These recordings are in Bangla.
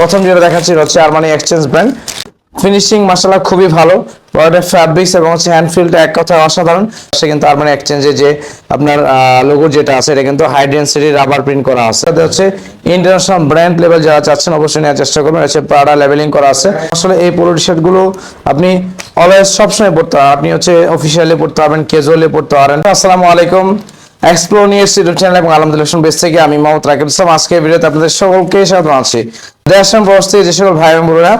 প্রথম যেটা দেখাচ্ছি হচ্ছে আরমানি এক্সচেঞ্জ ব্র্যান্ড ফিনিশিং মাসালা খুবই ভালো। প্রোডাক্টের ফ্যাব্রিক্স এবং হচ্ছে হ্যান্ড ফিলটা এক কথায় অসাধারণ। সে কিন্তু আরমানি এক্সচেঞ্জে যে আপনার লোগো যেটা আছে, এটা কিন্তু হাই ডেন্সিটি রাবার প্রিন্ট করা আছে। এটা হচ্ছে ইন্টারন্যাশনাল ব্র্যান্ড লেভেল যারা চাচ্ছেন, অবশ্যই নেওয়ার চেষ্টা করবেন। হচ্ছে প্রাডা লেভেলিং করা আছে। আসলে এই পোলো টি শার্টগুলো আপনি অলওয়েজ সবসময় পড়তে পারবেন আপনি হচ্ছে অফিসিয়ালি পড়তে পারবেন ক্যাজুয়ালি পড়তে পারেন। আসসালামু আলাইকুম। এক্সপ্লোর নিয়ে ইউটিউব চ্যানেল এবং আলহামদুলিল্লাহ বেস থেকে আমি মোহাম্মদ রাকিব ইসলাম। আজকে ভিডিওতে আপনাদের সকলকে স্বাগত আছি দেশ এবং থেকে যে সকল ভাই বোনেরা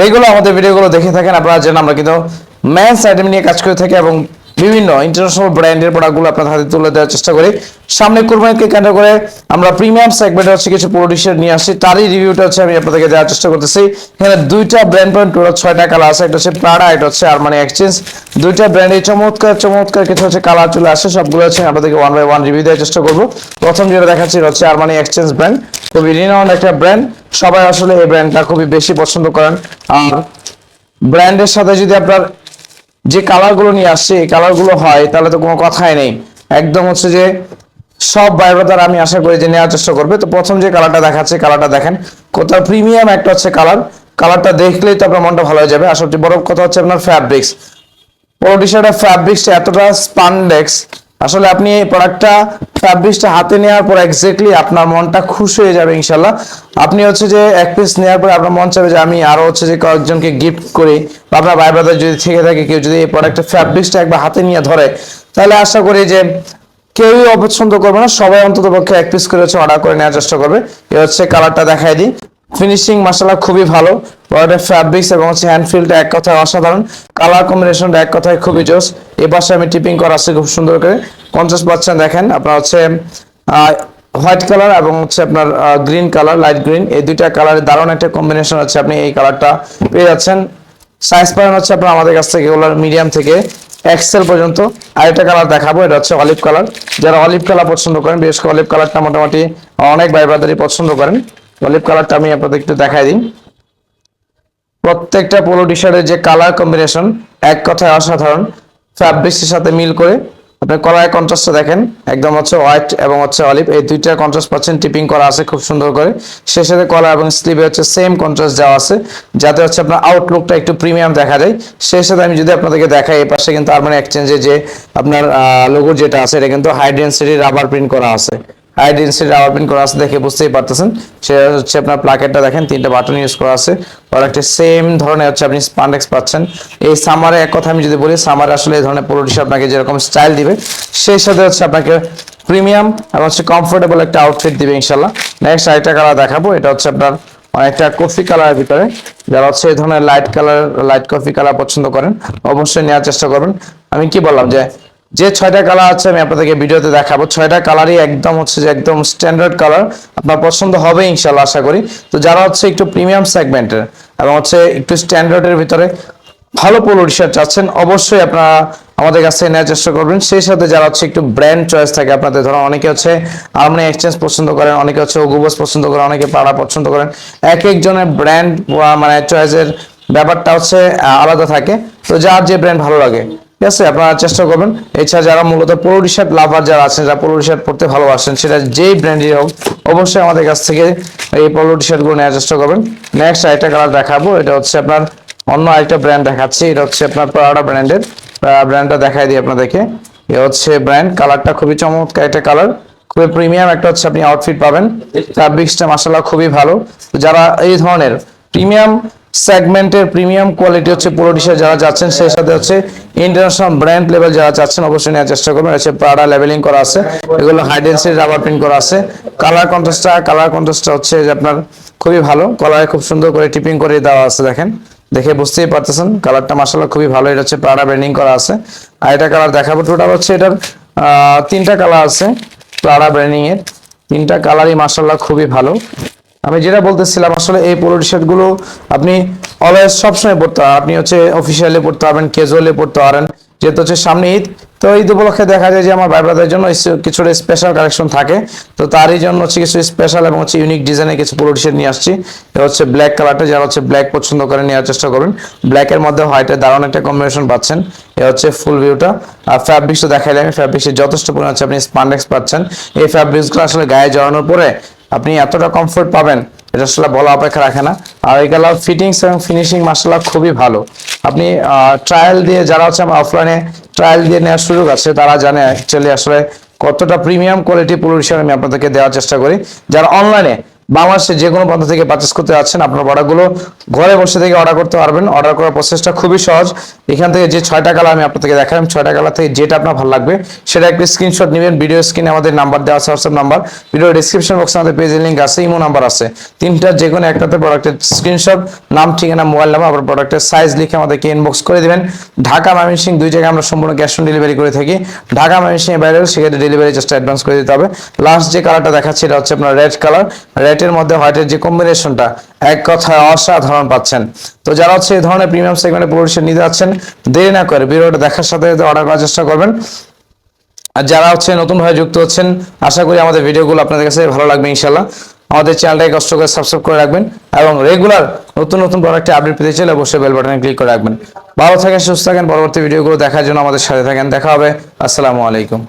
রেগুলার আমাদের ভিডিওগুলো দেখে থাকেন, আপনারা জানেন আমরা কিন্তু ম্যাথস আইটেম নিয়ে কাজ করে থাকি এবং বিভিন্ন ইন্টারন্যাশনাল ব্র্যান্ডের প্রোডাক্টগুলো আপনার হাতে তুলে দেওয়ার চেষ্টা করি। সামনে কুরবানিকে কেন্দ্র করে আমরা প্রিমিয়াম সেগমেন্টে হচ্ছে কিছু পুরো ডিশের নিয়ে আসি তারই রিভিউটা হচ্ছে আমি আপনাদেরকে দেওয়ার চেষ্টা করতেছি। এখানে দুইটা ব্র্যান্ড পয়েন্ট টোটাল ছয়টা কালার আছে, একটা হচ্ছে প্রাডা এটা হচ্ছে আরমানি এক্সচেঞ্জ দুইটা ব্র্যান্ডের চমৎকার চমৎকার কিছু হচ্ছে কালার চলে আসে সবগুলো হচ্ছে আপনাদেরকে ওয়ান বাই ওয়ান রিভিউ দেওয়ার চেষ্টা করব। প্রথম যেটা দেখাচ্ছি হচ্ছে আরমানি এক্সচেঞ্জ ব্র্যান্ড খুবই রিনাউন্ড একটা ব্র্যান্ড সবাই আসলে এই ব্র্যান্ডটা খুবই বেশি পছন্দ করেন। আর ব্র্যান্ডের সাথে যদি আপনার যে কালারগুলো নিয়ে আসছে, এই কালারগুলো হয়, তাহলে তো কোনো কথাই নেই। একদম হচ্ছে যে সব বাইরতার আমি আশা করি যে নেওয়ার চেষ্টা করবে। তো প্রথম যে কালারটা দেখাচ্ছে কালারটা দেখেন। কোথাও প্রিমিয়াম একটা হচ্ছে কালার কালারটা দেখলেই তো আপনার মনটা ভালো হয়ে যাবে। আর সবচেয়ে বড় কথা হচ্ছে আপনার ফ্যাব্রিক্স পুরো টি শার্টের ফ্যাব্রিক্সটা এতটা স্পান্ডেক্স আসলে আপনি এই প্রোডাক্টটা ফ্যাব্রিক্সটা হাতে নেওয়ার পর এক্স্যাক্টলি আপনার মনটা খুশ হয়ে যাবে ইনশাল্লাহ আপনি হচ্ছে যে এক পিস নেওয়ার পরে আপনার মন চাবে যে আমি আরও হচ্ছে যে কয়েকজনকে গিফট করি বা আপনার ভাই ব্রাদার যদি থেকে থাকে, কেউ যদি এই প্রোডাক্টটা ছাব্বিশটা একবার হাতে নিয়ে ধরে, তাহলে আশা করি যে কেউই অপছন্দ করবে না, সবাই অন্তত পক্ষে এক পিস করে হচ্ছে অর্ডার করে নেওয়ার চেষ্টা করবে। এ হচ্ছে কালারটা দেখাই দিই। ফিনিশিং মাসালা খুবই ভালো। প্রোডাক্টের ফ্যাব্রিক্স এবং হচ্ছে হ্যান্ড ফিলটা এক কথায় অসাধারণ। কালার কম্বিনেশনটা এক কথায় খুবই জোস। এ পাশে আমি টিপিং করা আছে খুব সুন্দর করে। পঞ্চাশ পার্সেন্ট দেখেন, আপনার হচ্ছে হোয়াইট কালার এবং হচ্ছে আপনার গ্রিন কালার লাইট গ্রিন এই দুইটা কালারের দারুণ একটা কম্বিনেশন আছে আপনি এই কালারটা পেয়ে যাচ্ছেন। সাইজ পাবেন হচ্ছে আপনার আমাদের কাছ থেকে এগুলো মিডিয়াম থেকে এক্সেল পর্যন্ত। আরেকটা কালার দেখাবো, এটা হচ্ছে অলিভ কালার যারা অলিভ কালার পছন্দ করেন, বিশেষ করে অলিভ কালারটা মোটামুটি অনেক ভাই পছন্দ করেন। অলিভ কালারটা আমি আপনাদের একটু দেখাই দিই। প্রত্যেকটা পোলো টি শার্টের যে কালার কম্বিনেশন এক কথায় অসাধারণ ফ্যাব্রিক্সের সাথে মিল করে। আপনি কলার কন্ট্রাস্টটা দেখেন, একদম হচ্ছে হোয়াইট এবং হচ্ছে অলিভ এই দুইটা কন্ট্রাস্ট পাচ্ছেন টিপিং করা আছে খুব সুন্দর করে। সেই সাথে কলার এবং স্লিভে হচ্ছে সেম কন্ট্রাস্ট দেওয়া আছে, যাতে হচ্ছে আপনার আউটলুকটা একটু প্রিমিয়াম দেখা যায়। সেই সাথে আমি যদি আপনাদেরকে দেখাই, এই পাশে কিন্তু আরমানি এক্সচেঞ্জে যে আপনার লোগো যেটা আছে, এটা কিন্তু হাই ডেন্সিটি রাবার প্রিন্ট করা আছে। হাই ডেন্সিটি করা আছে দেখে বুঝতেই পারতেছেন। সেটা হচ্ছে আপনার প্লাকেটটা দেখেন, তিনটা বাটন ইউজ করা আছে। প্রোডাক্টের সেম ধরনের হচ্ছে আপনি স্পান্ডেক্স পাচ্ছেন। এই সামারে এক কথা আমি যদি বলি সামারে আসলে এই ধরনের পুরো আপনাকে যেরকম স্টাইল দিবে, সেই সাথে হচ্ছে আপনাকে প্রিমিয়াম এবং হচ্ছে কমফোর্টেবল একটা আউটফিট দিবে ইনশাল্লাহ নেক্সট আরেকটা কালার দেখাবো, এটা হচ্ছে আপনার অনেকটা কফি কালারের ভিতরে। যারা হচ্ছে এই ধরনের light colour light coffee colour পছন্দ করেন, অবশ্যই নেওয়ার চেষ্টা করবেন। আমি কি বললাম যে যে ছয়টা কালার আছে, আমি আপনাদেরকে ভিডিওতে দেখাবো। ছয়টা কালারই একদম হচ্ছে যে একদম স্ট্যান্ডার্ড কালার আপনার পছন্দ হবে ইনশাল্লাহ আশা করি। তো যারা হচ্ছে একটু প্রিমিয়াম সেগমেন্টের এবং হচ্ছে একটু স্ট্যান্ডার্ডের ভিতরে ভালো পোলো টি শার্ট চাচ্ছেন, অবশ্যই আপনারা আমাদের কাছ নেওয়ার চেষ্টা করবেন। সেই সাথে যারা হচ্ছে একটু ব্র্যান্ড চয়েস থাকে আপনাদের ধরো অনেকে হচ্ছে আর্মনি এক্সচেঞ্জ পছন্দ করেন, অনেকে হচ্ছে ওগুবস পছন্দ করেন, অনেকে পাড়া পছন্দ করেন। এক একজনের ব্র্যান্ড মানে চয়েসের ব্যাপারটা হচ্ছে আলাদা থাকে। তো যার যে ব্র্যান্ড ভালো লাগে ঠিক আছে, আপনারা চেষ্টা করবেন। এছাড়া যারা মূলত পোলো টি শার্ট লাভার যারা আছেন, যারা পোলো টি শার্ট পড়তে ভালোবাসেন, সেটা যেই ব্র্যান্ডই হোক, অবশ্যই আমাদের কাছ থেকে এই পোলো টি শার্ট নেওয়ার চেষ্টা করবেন। নেক্সট আরেকটা কালার দেখাবো, এটা হচ্ছে আপনার অন্য আরেকটা ব্র্যান্ড দেখাচ্ছি, এটা হচ্ছে আপনার প্রাডা ব্র্যান্ডের ব্র্যান্ডটা দেখাই দিই আপনাদেরকে। এ হচ্ছে ব্র্যান্ড কালারটা খুবই চমৎকার একটা কালার খুবই প্রিমিয়াম একটা হচ্ছে আপনি আউটফিট পাবেন। ফ্যাব্রিক্সটা মাসাল্লাহ খুবই ভালো। যারা এই ধরনের প্রিমিয়াম সেগমেন্টের প্রিমিয়াম কোয়ালিটি হচ্ছে টি যারা যাচ্ছেন, সেই সাথে হচ্ছে ইন্টারন্যাশনাল ব্র্যান্ড লেভেল যারা যাচ্ছেন অবশ্যই নেওয়ার চেষ্টা করবেন। হচ্ছে প্রাডা লেভেলিং করা আছে, এগুলো হাইডেন্সির রাবার প্রিন্ট করা আছে। কালার কন্ট্রাস্টটা কালার কন্ট্রাস্টটা হচ্ছে যে আপনার খুবই ভালো। কালারে খুব সুন্দর করে টিপিং করে দেওয়া আছে, দেখেন। দেখে বুঝতেই পারতেছেন কালারটা মাসাল্লাহ খুবই ভালো। এটা হচ্ছে প্রাডা ব্র্যান্ডিং করা আছে। আর এটা কালার দেখাবো টোটাল হচ্ছে এটার তিনটা কালার আছে প্রাডা ব্র্যান্ডিং এর তিনটা কালারই মাসাল্লাহ খুবই ভালো। আমি যেটা বলতেছিলাম, আসলে এই পোলো টি শার্টগুলো আপনি অলওয়েজ সবসময় পড়তে পারেন আপনি হচ্ছে অফিসিয়ালি পড়তে পারবেন ক্যাজুয়ালি পড়তে পারেন। যেহেতু হচ্ছে সামনে ঈদ, তো ঈদ উপলক্ষে দেখা যায় যে আমার ভাই ব্রাদারের জন্য কিছুটা স্পেশাল কালেকশন থাকে। তো তারই জন্য হচ্ছে কিছু স্পেশাল এবং হচ্ছে ইউনিক ডিজাইনের কিছু পোলো টি শার্ট নিয়ে আসছি। এটা হচ্ছে ব্ল্যাক কালারটা যারা হচ্ছে ব্ল্যাক পছন্দ করে নেওয়ার চেষ্টা করবেন। ব্ল্যাকের মধ্যে হোয়াইটের দারুণ একটা কম্বিনেশন পাচ্ছেন। এ হচ্ছে ফুল ভিউটা আর ফ্যাব্রিক্সটা দেখাইলে আমি ফ্যাব্রিক্সের যথেষ্ট পরিমাণ হচ্ছে আপনি স্পান্ডেক্স পাচ্ছেন। এই ফ্যাব্রিক্সগুলো আসলে গায়ে জড়ানোর পরে আপনি এতটা কমফোর্ট পাবেন, এটা আসলে বলা অপেক্ষা রাখে না। আর এই কালার ফিটিংস এবং ফিনিশিং মাসাল্লাহ খুবই ভালো। আপনি ট্রায়াল দিয়ে যারা হচ্ছে আমার অফলাইনে ট্রায়াল দিয়ে নেওয়ার সুযোগ আছে, তারা জানে অ্যাকচুয়ালি আসলে কতটা প্রিমিয়াম কোয়ালিটি পলিউশন আমি আপনাদেরকে দেওয়ার চেষ্টা করি। যারা অনলাইনে বাংলাদেশে যে কোনো প্রান্ত থেকে পারচেস করতে যাচ্ছেন আপনার প্রোডাক্টগুলো ঘরে বসে থেকে অর্ডার করতে পারবেন। অর্ডার করার প্রসেসটা খুবই সহজ। এখান থেকে যে ছয়টা কালার আমি আপনাদেরকে দেখালাম, ছয়টা কালার থেকে যেটা আপনার ভালো লাগবে, সেটা একটা স্ক্রিনশট নেবেন। ভিডিও স্ক্রিনে আমাদের নাম্বার দেওয়া আছে হোয়াটসঅ্যাপ নাম্বার ভিডিও ডিসক্রিপশন বক্সে আমাদের পেজের লিঙ্ক আছে ইমো নাম্বার আছে। তিনটার যে কোনো একটাতে প্রোডাক্টের স্ক্রিনশট নাম, ঠিকানা মোবাইল নাম্বার আবার প্রোডাক্টের সাইজ লিখে আমাদেরকে ইনবক্স করে দিবেন। ঢাকা ময়মনসিংহ দুই জায়গায় আমরা সম্পূর্ণ ক্যাশ অন ডেলিভারি করে থাকি। ঢাকা ময়মনসিংহ বাইরে সেক্ষেত্রে ডেলিভারি জাস্ট অ্যাডভান্স করে দিতে হবে। লাস্ট যে কালারটা দেখাচ্ছি, এটা হচ্ছে আপনার রেড কালার রেডের মধ্যে হোয়াইটের যে কম্বিনেশনটা এক কথায় অসাধারণ পাচ্ছেন। তো যারা হচ্ছে এই ধরনের প্রিমিয়াম সেগমেন্টে পরিবেশন নিতে যাচ্ছেন, দেরি না করে ভিডিওটা দেখার সাথে সাথে অর্ডার করার চেষ্টা করবেন। আর যারা হচ্ছে নতুন ভাবে যুক্ত হচ্ছেন, আশা করি আমাদের ভিডিওগুলো আপনাদের কাছে ভালো লাগবে ইনশাল্লাহ আমাদের চ্যানেলটাকে কষ্ট করে সাবস্ক্রাইব করে রাখবেন এবং রেগুলার নতুন নতুন প্রোডাক্টে আপডেট পেতে চাইলে অবশ্যই বেল বাটনে ক্লিক করে রাখবেন। ভালো থাকেন, সুস্থ থাকেন, পরবর্তী ভিডিওগুলো দেখার জন্য আমাদের সাথে থাকেন। দেখা হবে। আসসালামু আলাইকুম।